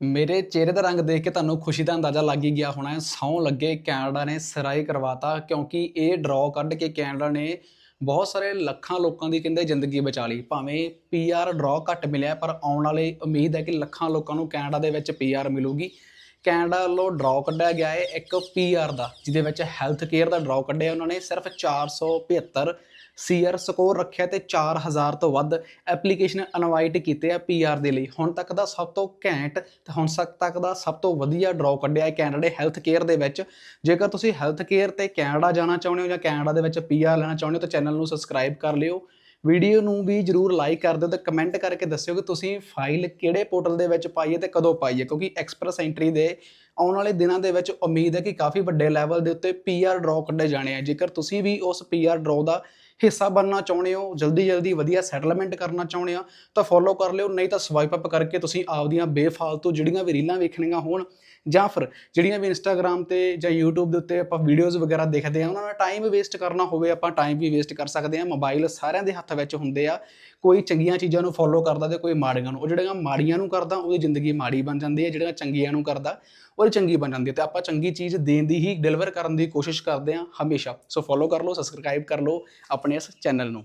ਮੇਰੇ ਚਿਹਰੇ ਦਾ ਰੰਗ ਦੇਖ ਕੇ ਤੁਹਾਨੂੰ ਖੁਸ਼ੀ ਦਾ ਅੰਦਾਜ਼ਾ ਲੱਗ ਹੀ ਗਿਆ ਹੋਣਾ ਹੈ। ਸੌਂ ਲੱਗੇ, ਕੈਨੇਡਾ ਨੇ ਸਰਾਈ ਕਰਵਾਤਾ ਕਿਉਂਕਿ ਇਹ ਡਰਾਅ ਕੱਢ ਕੇ ਕੈਨੇਡਾ ਨੇ ਬਹੁਤ ਸਾਰੇ ਲੱਖਾਂ ਲੋਕਾਂ ਦੀ ਕਹਿੰਦੇ ਜ਼ਿੰਦਗੀ ਬਚਾ ਲਈ। ਭਾਵੇਂ ਪੀਆਰ ਡਰਾਅ ਘੱਟ ਮਿਲਿਆ, ਪਰ ਆਉਣ ਵਾਲੇ ਉਮੀਦ ਹੈ ਕਿ ਲੱਖਾਂ ਲੋਕਾਂ ਨੂੰ ਕੈਨੇਡਾ ਦੇ ਵਿੱਚ ਪੀਆਰ ਮਿਲੂਗੀ। ਕੈਨੇਡਾ ਵੱਲੋਂ ਡਰਾਅ ਕੱਢਿਆ ਗਿਆ ਹੈ ਇੱਕ ਪੀਆਰ ਦਾ, ਜਿਹਦੇ ਵਿੱਚ ਹੈਲਥ ਕੇਅਰ ਦਾ ਡਰਾਅ ਕੱਢਿਆ ਉਹਨਾਂ ਨੇ। ਸਿਰਫ 475 ਸੀਆਰ ਸਕੋਰ ਰੱਖਿਆ ਤੇ 4000 ਤੋਂ ਵੱਧ ਐਪਲੀਕੇਸ਼ਨ ਇਨਵਾਈਟ ਕੀਤੇ ਆ ਪੀਆਰ ਦੇ ਲਈ। ਹੁਣ ਤੱਕ ਦਾ ਸਭ ਤੋਂ ਘੈਂਟ ਤੇ ਹੁਣ ਤੱਕ ਤੱਕ ਦਾ ਸਭ ਤੋਂ ਵਧੀਆ ਡਰਾਅ ਕੱਢਿਆ ਹੈ ਕੈਨੇਡਾ ਦੇ ਹੈਲਥ ਕੇਅਰ ਦੇ ਵਿੱਚ। ਜੇਕਰ ਤੁਸੀਂ ਹੈਲਥ ਕੇਅਰ ਤੇ ਕੈਨੇਡਾ ਜਾਣਾ ਚਾਹੁੰਦੇ ਹੋ ਜਾਂ ਕੈਨੇਡਾ ਦੇ ਵਿੱਚ ਪੀਆਰ ਲੈਣਾ ਚਾਹੁੰਦੇ ਹੋ ਤਾਂ ਚੈਨਲ ਨੂੰ ਸਬਸਕ੍ਰਾਈਬ ਕਰ ਲਿਓ। ਵੀਡੀਓ ਨੂੰ ਵੀ ਜਰੂਰ ਲਾਈਕ ਕਰ ਦਿਓ ਤੇ ਕਮੈਂਟ ਕਰਕੇ ਦੱਸਿਓ ਕਿ ਤੁਸੀਂ ਫਾਈਲ ਕਿਹੜੇ ਪੋਰਟਲ ਦੇ ਵਿੱਚ ਪਾਈਏ ਤੇ ਕਦੋਂ ਪਾਈਏ ਕਿਉਂਕਿ ਐਕਸਪ੍ਰੈਸ ਐਂਟਰੀ ਦੇ ਆਉਣ ਵਾਲੇ ਦਿਨਾਂ ਦੇ ਵਿੱਚ ਉਮੀਦ ਹੈ ਕਿ ਕਾਫੀ ਵੱਡੇ ਲੈਵਲ ਦੇ ਉੱਤੇ ਪੀਆਰ ਡਰਾਅ ਕੱਢੇ ਜਾਣੇ ਆ। ਜੇਕਰ ਤੁਸੀਂ ਵੀ ਉਸ ਪੀਆਰ ਡਰਾਅ ਦਾ ਹਿੱਸਾ ਬਣਨਾ ਚਾਹੁੰਦੇ ਹੋ, ਜਲਦੀ ਜਲਦੀ ਵਧੀਆ ਸੈਟਲਮੈਂਟ ਕਰਨਾ ਚਾਹੁੰਦੇ ਆ, ਤਾਂ ਫੋਲੋ ਕਰ ਲਿਓ, ਨਹੀਂ ਤਾਂ ਸਵਾਈਪ ਅਪ ਕਰਕੇ ਤੁਸੀਂ ਆਪਦੀਆਂ ਬੇਫਾਲਤੂ ਜਿਹੜੀਆਂ ਵੀ ਰੀਲਾਂ ਵੇਖਣੀਆਂ ਹੋਣ, ਜਾਂ ਫਿਰ ਜਿਹੜੀਆਂ ਵੀ ਇੰਸਟਾਗ੍ਰam ਤੇ ਜਾਂ YouTube ਦੇ ਉੱਤੇ ਆਪਾਂ ਵੀਡੀਓਜ਼ ਵਗੈਰਾ ਦੇਖਦੇ ਆ, ਉਹਨਾਂ ਨਾਲ ਟਾਈਮ ਵੇਸਟ ਕਰਨਾ ਹੋਵੇ, ਆਪਾਂ ਟਾਈਮ ਵੀ ਵੇਸਟ ਕਰ ਸਕਦੇ ਆ ਮੋਬਾਈਲ ਸਾਰਿਆਂ ਦੇ ਹੱਥ ਵਿੱਚ ਹੁੰਦੇ ਆ, ਕੋਈ ਚੰਗੀਆਂ ਚੀਜ਼ਾਂ ਨੂੰ ਫੋਲੋ ਕਰਦਾ ਤੇ ਕੋਈ ਮਾੜੀਆਂ ਨੂੰ, ਉਹ ਜਿਹੜੀਆਂ ਮਾੜੀਆਂ ਨੂੰ ਕਰਦਾ, ਉਹਦੀ ਜ਼ਿੰਦਗੀ ਮਾੜੀ ਬਣ ਜਾਂਦੀ ਹੈ, ਜਿਹੜੀਆਂ ਚੰਗੀਆਂ ਨੂੰ ਕਰਦਾ ਉਹਦੀ ਚੰਗੀ ਬਣ ਜਾਂਦੀ ਹੈ, ਤੇ ਆਪਾਂ ਚੰਗੀ ਚੀਜ਼ ਦੇਣ ਦੀ ਹੀ ਡਿਲੀਵਰ ਕਰਨ ਦੀ ਕੋਸ਼ਿਸ਼ ਕਰਦੇ ਆ ਹਮੇਸ਼ਾ ਸੋ ਫੋਲੋ ਕਰ ਲਓ ਸਬਸਕ੍ਰਾਈਬ ਕਰ ਲਓ ਆਪਣੇ ਇਸ ਚੈਨਲ ਨੂੰ।